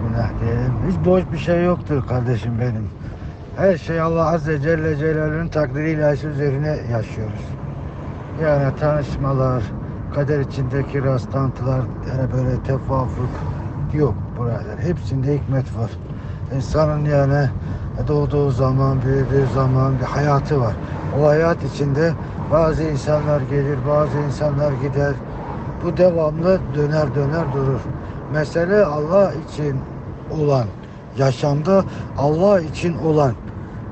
Bismillah diyelim. Hiç boş bir şey yoktur kardeşim benim. Her şey Allah Azze Celle Celaluhu'nun takdiri ilahisi üzerine yaşıyoruz. Yani tanışmalar, kader içindeki rastlantılar, yani böyle tevafuk yok burada. Hepsinde hikmet var. İnsanın yani doğduğu zaman, büyüdüğü zaman bir hayatı var. O hayat içinde bazı insanlar gelir, bazı insanlar gider. Bu devamlı döner döner durur. Mesele Allah için olan, yaşamda Allah için olan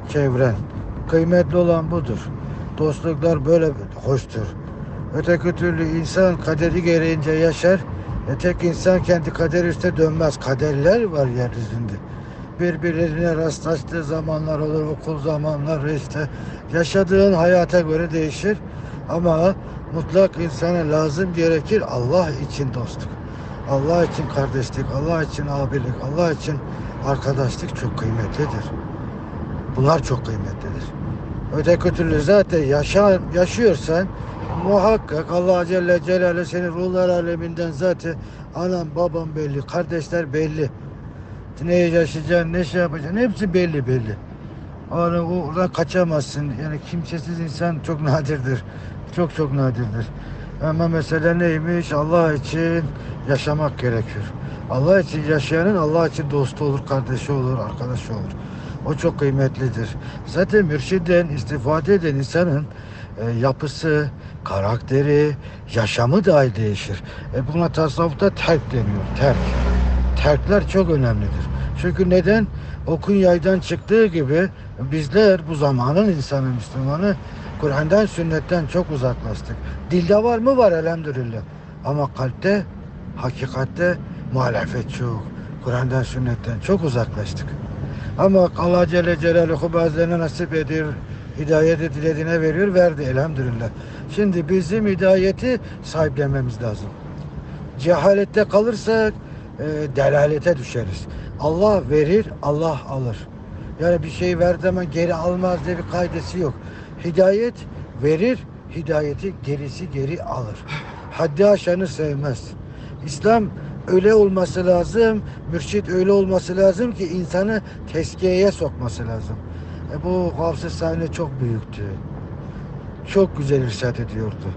çevren. Kıymetli olan budur. Dostluklar böyle hoştur. Öteki türlü insan kaderi gereğince yaşar. E tek insan kendi kaderi üstüne dönmez. Kaderler var yeryüzünde. Birbirlerine rastlaştığı zamanlar olur, okul zamanları işte. Yaşadığın hayata göre değişir. Ama mutlak insana lazım gerekir Allah için dostluk. Allah için kardeşlik, Allah için abilik, Allah için arkadaşlık çok kıymetlidir. Bunlar çok kıymetlidir. Öteki türlü zaten yaşa, yaşıyorsan muhakkak Allah Celle Celaluhu seni ruhlar aleminden zaten anam babam belli, kardeşler belli. Ne yaşayacaksın, ne şey yapacaksın hepsi belli belli. Yani oradan kaçamazsın. Yani kimsesiz insan çok nadirdir. Çok çok nadirdir. Ama mesele neymiş? Allah için yaşamak gerekiyor. Allah için yaşayanın Allah için dostu olur, kardeşi olur, arkadaşı olur. O çok kıymetlidir. Zaten mürşiden istifade eden insanın e, yapısı, karakteri, yaşamı dahi değişir. E, buna tasavvufta terk deniyor. Terk. Terkler çok önemlidir. Çünkü neden? Okun yaydan çıktığı gibi bizler bu zamanın insanı Müslümanı Kur'an'dan sünnetten çok uzaklaştık. Dilde var mı? Var elhamdülillah. Ama kalpte, hakikatte muhalefet çok. Kur'an'dan sünnetten çok uzaklaştık. Ama Allah Celle Celaluhu bazılarına nasip ediyor. Hidayeti dilediğine veriyor, verdi elhamdülillah. Şimdi bizim hidayeti sahiplenmemiz lazım. Cehalette kalırsak e, delalete düşeriz. Allah verir, Allah alır. Yani bir şey verdi ama geri almaz diye bir kaidesi yok. Hidayet verir, hidayeti gerisi geri alır. Haddi aşanı sevmez. İslam öyle olması lazım, mürşit öyle olması lazım ki insanı tezkiyeye sokması lazım. E bu Gavs-ı Sahne çok büyüktü. Çok güzel irşad ediyordu.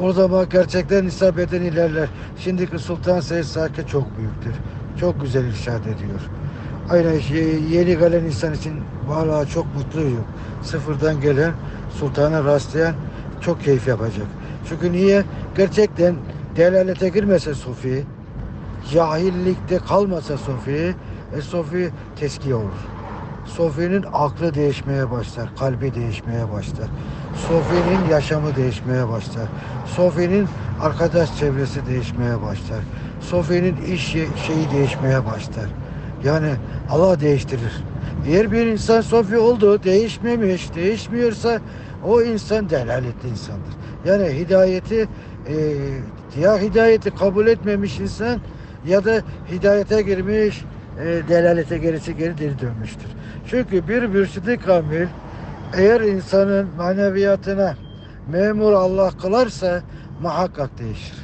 O zaman gerçekten isabeten ilerler. Şimdiki Sultan Seyyid Sake çok büyüktür. Çok güzel irşad ediyor. Aynen yeni gelen insan için valla çok mutluyum. Sıfırdan gelen sultana rastlayan çok keyif yapacak. Çünkü niye? Gerçekten delalete girmese Sofi, cahillikte kalmasa Sofi, e Sofi teskiye olur. Sofi'nin aklı değişmeye başlar, kalbi değişmeye başlar. Sofi'nin yaşamı değişmeye başlar. Sofi'nin arkadaş çevresi değişmeye başlar. Sofi'nin iş şeyi değişmeye başlar. Yani Allah değiştirir. Eğer bir insan Sofi oldu, değişmemiş, değişmiyorsa o insan delaletli insandır. Yani hidayeti e, ya hidayeti kabul etmemiş insan ya da hidayete girmiş, e, delalete gerisi geri deli dönmüştür. Çünkü bir mürşidi kamil eğer insanın maneviyatına memur Allah kılarsa muhakkak değişir.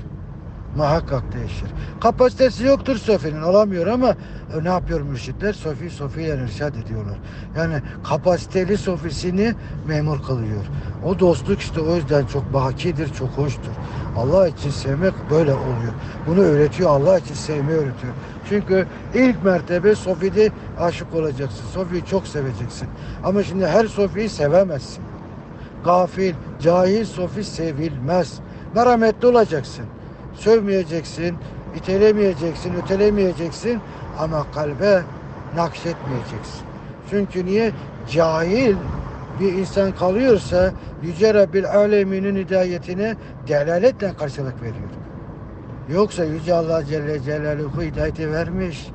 Muhakkak değişir. Kapasitesi yoktur Sofi'nin olamıyor ama e, ne yapıyor mürşitler? Sofi Sofi'yle irşad ediyorlar. Yani kapasiteli Sofisini memur kılıyor. O dostluk işte o yüzden çok bakidir, çok hoştur. Allah için sevmek böyle oluyor. Bunu öğretiyor. Allah için sevmeyi öğretiyor. Çünkü ilk mertebe Sofi'de aşık olacaksın. Sofi'yi çok seveceksin. Ama şimdi her Sofi'yi sevemezsin. Gafil, cahil Sofi sevilmez. Merhametli olacaksın. Sövmeyeceksin, itelemeyeceksin, ötelemeyeceksin ama kalbe nakşetmeyeceksin. Çünkü niye? Cahil bir insan kalıyorsa Yüce Rabbil Alemin'in hidayetine delaletle karşılık veriyor. Yoksa Yüce Allah Celle Celaluhu hidayeti vermiş.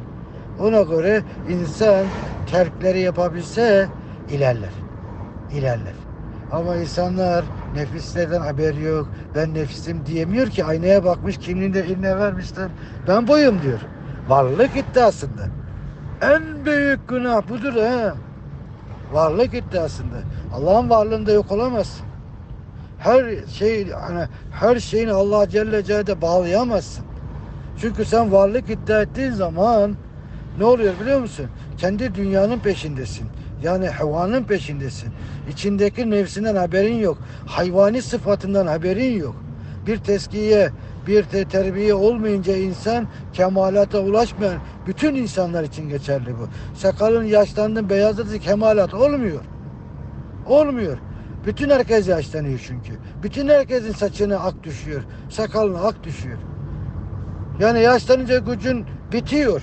Ona göre insan terkleri yapabilse ilerler. İlerler. Ama insanlar nefislerden haber yok. Ben nefisim diyemiyor ki aynaya bakmış kimliğini de eline vermişler. Ben boyum diyor. Varlık iddiasında. En büyük günah budur ha. Varlık iddiasında. Allah'ın varlığında yok olamazsın. Her şey hani her şeyini Allah Celle Celaluhu'ya bağlayamazsın. Çünkü sen varlık iddia ettiğin zaman Ne oluyor biliyor musun? Kendi dünyanın peşindesin. Yani havanın peşindesin. İçindeki nefsinden haberin yok. Hayvani sıfatından haberin yok. Bir teskiye, bir te- terbiye olmayınca insan kemalata ulaşmayan bütün insanlar için geçerli bu. Sakalın yaşlandın beyazladı kemalat olmuyor. Olmuyor. Bütün herkes yaşlanıyor çünkü. Bütün herkesin saçına ak düşüyor. Sakalına ak düşüyor. Yani yaşlanınca gücün bitiyor.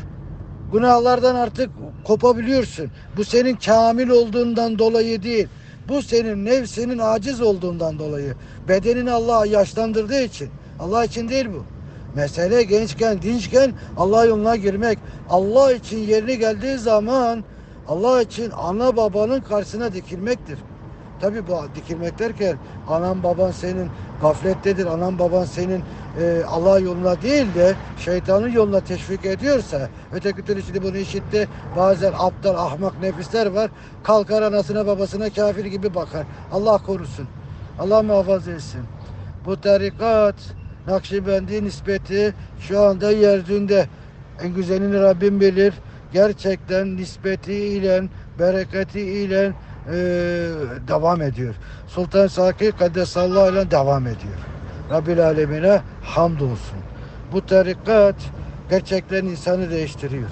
Günahlardan artık kopabiliyorsun. Bu senin kamil olduğundan dolayı değil. Bu senin nefsinin aciz olduğundan dolayı. Bedenini Allah yaşlandırdığı için. Allah için değil bu. Mesele gençken, dinçken Allah yoluna girmek. Allah için yerine geldiği zaman Allah için ana babanın karşısına dikilmektir. Tabi bu dikilmek derken anan baban senin gaflettedir. Anan baban senin e, Allah yoluna değil de şeytanın yoluna teşvik ediyorsa öteki türlü şimdi bunu işitti. Bazen aptal ahmak nefisler var. Kalkar anasına babasına kafir gibi bakar. Allah korusun. Allah muhafaza etsin. Bu tarikat Nakşibendi nispeti şu anda yeryüzünde. En güzelini Rabbim bilir. Gerçekten nispetiyle, bereketiyle e, devam ediyor. Sultan Saki Kaddesallahu ile devam ediyor. Rabbil Alemine hamdolsun. Bu tarikat gerçekten insanı değiştiriyor.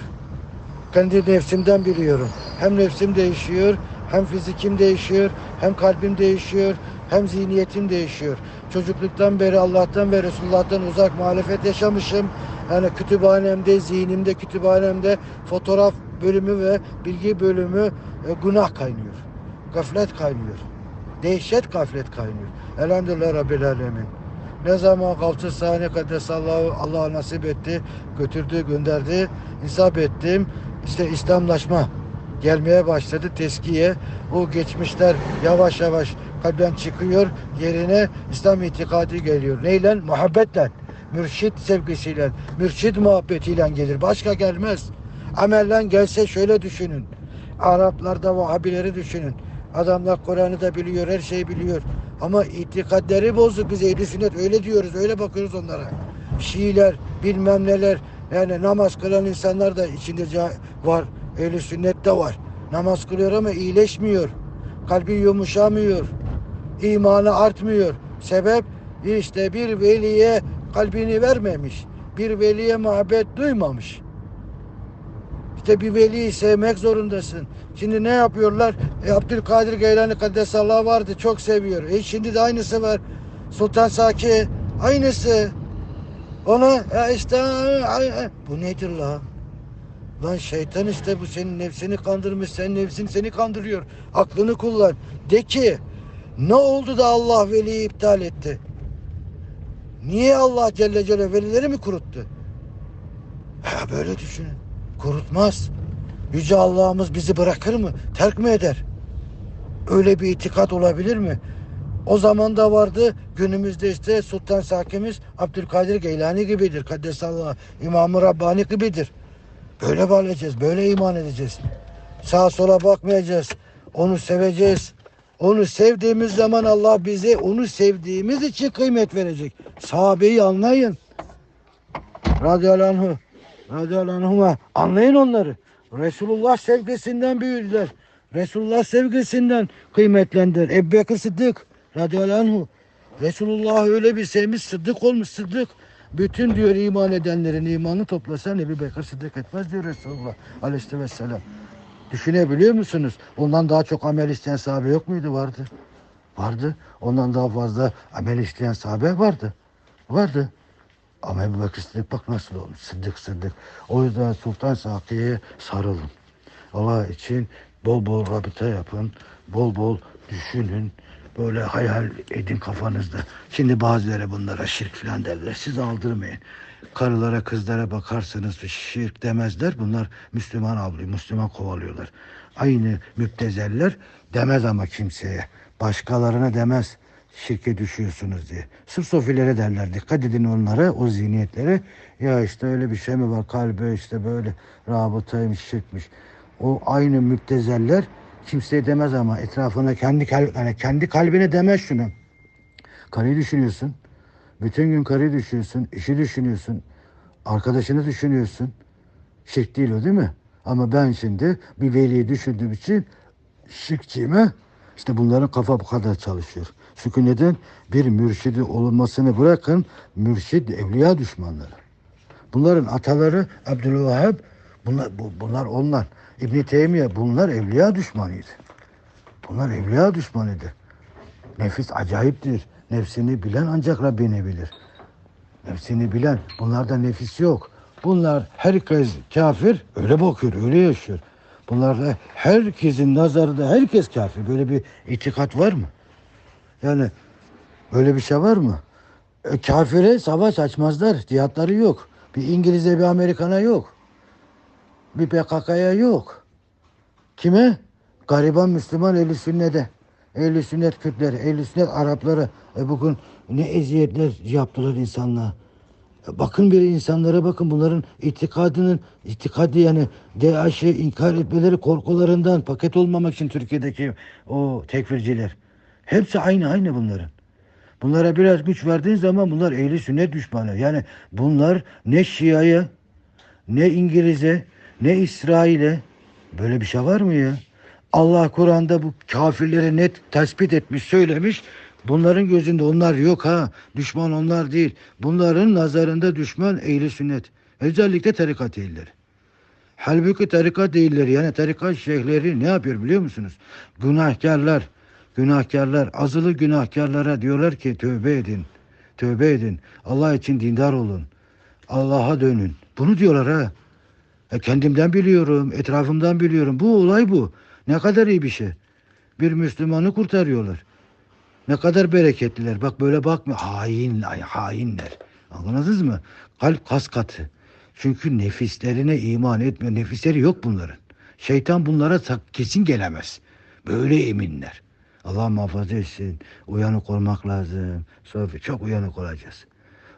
Kendi nefsimden biliyorum. Hem nefsim değişiyor, hem fizikim değişiyor, hem kalbim değişiyor, hem zihniyetim değişiyor. Çocukluktan beri Allah'tan ve Resulullah'tan uzak muhalefet yaşamışım. Yani kütüphanemde, zihnimde, kütüphanemde fotoğraf bölümü ve bilgi bölümü e, günah kaynıyor. Gaflet kaynıyor. Dehşet gaflet kaynıyor. Elhamdülillah Rabbil Alemin. Ne zaman Gavs-ı Sani Kaddesallahu Allah nasip etti, götürdü, gönderdi, isap ettim. İşte İslamlaşma gelmeye başladı teskiye. O geçmişler yavaş yavaş kalpten çıkıyor. Yerine İslam itikadi geliyor. Neyle? Muhabbetle. Mürşit sevgisiyle, mürşit muhabbetiyle gelir. Başka gelmez. Amelle gelse şöyle düşünün. Araplarda Vahabileri düşünün. Adamlar Kur'an'ı da biliyor, her şeyi biliyor. Ama itikadleri bozuk biz ehli sünnet öyle diyoruz, öyle bakıyoruz onlara. Şiiler, bilmem neler, yani namaz kılan insanlar da içinde var. Ehli sünnette var. Namaz kılıyor ama iyileşmiyor. Kalbi yumuşamıyor. İmanı artmıyor. Sebep işte bir veliye kalbini vermemiş. Bir veliye muhabbet duymamış. İşte bir veliyi sevmek zorundasın. Şimdi ne yapıyorlar? E, Abdülkadir Geylani Kaddesallahu vardı. Çok seviyor. E, şimdi de aynısı var. Sultan Saki aynısı. Ona ya işte bu nedir la? Lan şeytan işte bu senin nefsini kandırmış. Senin nefsin seni kandırıyor. Aklını kullan. De ki ne oldu da Allah veliyi iptal etti? Niye Allah Celle Celle velileri mi kuruttu? Ha, böyle düşünün. Kurutmaz. Yüce Allah'ımız bizi bırakır mı? Terk mi eder? Öyle bir itikat olabilir mi? O zaman da vardı. Günümüzde işte Sultan Sakimiz Abdülkadir Geylani gibidir. Kaddesallah İmam-ı Rabbani gibidir. Böyle bağlayacağız. Böyle iman edeceğiz. Sağa sola bakmayacağız. Onu seveceğiz. Onu sevdiğimiz zaman Allah bize onu sevdiğimiz için kıymet verecek. Sahabeyi anlayın. Radıyallahu. Radıyallahu. Anlayın onları. Resulullah sevgisinden büyüdüler. Resulullah sevgisinden kıymetlendiler. Ebu Bekir Sıddık. Resulullah öyle bir sevmiş Sıddık olmuş Sıddık. Bütün diyor iman edenlerin imanı toplasan Ebu Bekir Sıddık etmez diyor Resulullah aleyhisselam. Düşünebiliyor musunuz? Ondan daha çok amel isteyen sahabe yok muydu? Vardı. Vardı. Ondan daha fazla amel isteyen sahabe vardı. Vardı. Ama Ebu Bekir Sıddık bak nasıl olmuş. Sıddık Sıddık. O yüzden Sultan Saki'ye sarılın. Allah için bol bol rabıta yapın. Bol bol düşünün. Böyle hayal edin kafanızda. Şimdi bazıları bunlara şirk falan derler. Siz aldırmayın. Karılara kızlara bakarsanız şirk demezler. Bunlar Müslüman avlıyor. Müslüman kovalıyorlar. Aynı müptezeller demez ama kimseye. Başkalarına demez şirke düşüyorsunuz diye. Sırf sofilere derler. Dikkat edin onlara, o zihniyetlere. Ya işte öyle bir şey mi var? Kalbe işte böyle rabıtaymış, şirkmiş. O aynı müptezeller kimseye demez ama etrafına kendi kal- yani kendi kalbine demez şunu. Karıyı düşünüyorsun. Bütün gün karıyı düşünüyorsun, işi düşünüyorsun, arkadaşını düşünüyorsun. Şirk değil o değil mi? Ama ben şimdi bir veliyi düşündüğüm için şirkçiyime işte bunların kafa bu kadar çalışıyor. Çünkü neden? Bir mürşidi olunmasını bırakın mürşid evliya düşmanları. Bunların ataları Abdülvahhab bunlar, bu- bunlar onlar. İbn Teymiye bunlar evliya düşmanıydı. Bunlar evliya düşmanıydı. Nefis acayiptir. Nefsini bilen ancak Rabbini bilir. Nefsini bilen. Bunlarda nefis yok. Bunlar herkes kafir öyle bakıyor, öyle yaşıyor. Bunlarda herkesin nazarında herkes kafir. Böyle bir itikat var mı? Yani böyle bir şey var mı? E, kafire savaş açmazlar. Cihatları yok. Bir İngiliz'e bir Amerikan'a yok. Bir PKK'ya yok. Kime? Gariban Müslüman ehli sünnete. Ehli sünnet Kürtleri, ehli sünnet Arapları. E bugün ne eziyetler yaptılar insanlığa. E bakın bir insanlara bakın bunların itikadının itikadı yani DAEŞ'i inkar etmeleri korkularından paket olmamak için Türkiye'deki o tekfirciler. Hepsi aynı aynı bunların. Bunlara biraz güç verdiğin zaman bunlar ehli sünnet düşmanı. Yani bunlar ne Şia'ya ne İngiliz'e ne İsrail'e böyle bir şey var mı ya? Allah Kur'an'da bu kafirleri net tespit etmiş, söylemiş. Bunların gözünde onlar yok ha. Düşman onlar değil. Bunların nazarında düşman ehli sünnet. Özellikle tarikat ehilleri. Halbuki tarikat değilleri yani tarikat şeyhleri ne yapıyor biliyor musunuz? Günahkarlar, günahkarlar, azılı günahkarlara diyorlar ki tövbe edin, tövbe edin. Allah için dindar olun. Allah'a dönün. Bunu diyorlar ha. E kendimden biliyorum, etrafımdan biliyorum. Bu olay bu. Ne kadar iyi bir şey. Bir Müslümanı kurtarıyorlar. Ne kadar bereketliler. Bak böyle bakma. Hain, hainler. Anladınız mı? Kalp kas katı. Çünkü nefislerine iman etmiyor. Nefisleri yok bunların. Şeytan bunlara kesin gelemez. Böyle eminler. Allah muhafaza etsin. Uyanık olmak lazım. Sofi çok uyanık olacağız.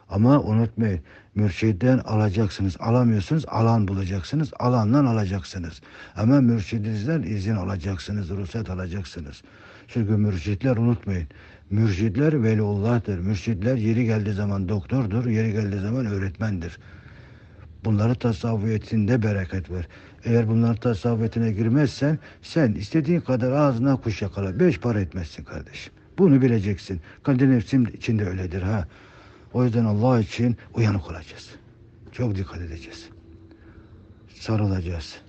Ama unutmayın mürşiden alacaksınız. Alamıyorsunuz alan bulacaksınız. Alandan alacaksınız. Ama mürşidinizden izin alacaksınız. Ruhsat alacaksınız. Çünkü mürşitler unutmayın. Mürşitler veliullah'tır. Mürşitler yeri geldiği zaman doktordur. Yeri geldiği zaman öğretmendir. Bunları tasavvufiyetinde bereket var. Eğer bunların tasavvufiyetine girmezsen sen istediğin kadar ağzına kuş yakala. Beş para etmezsin kardeşim. Bunu bileceksin. Kendi nefsim içinde öyledir ha. O yüzden Allah için uyanık olacağız. Çok dikkat edeceğiz. Sarılacağız.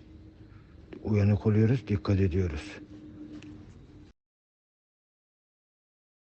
Uyanık oluyoruz, dikkat ediyoruz.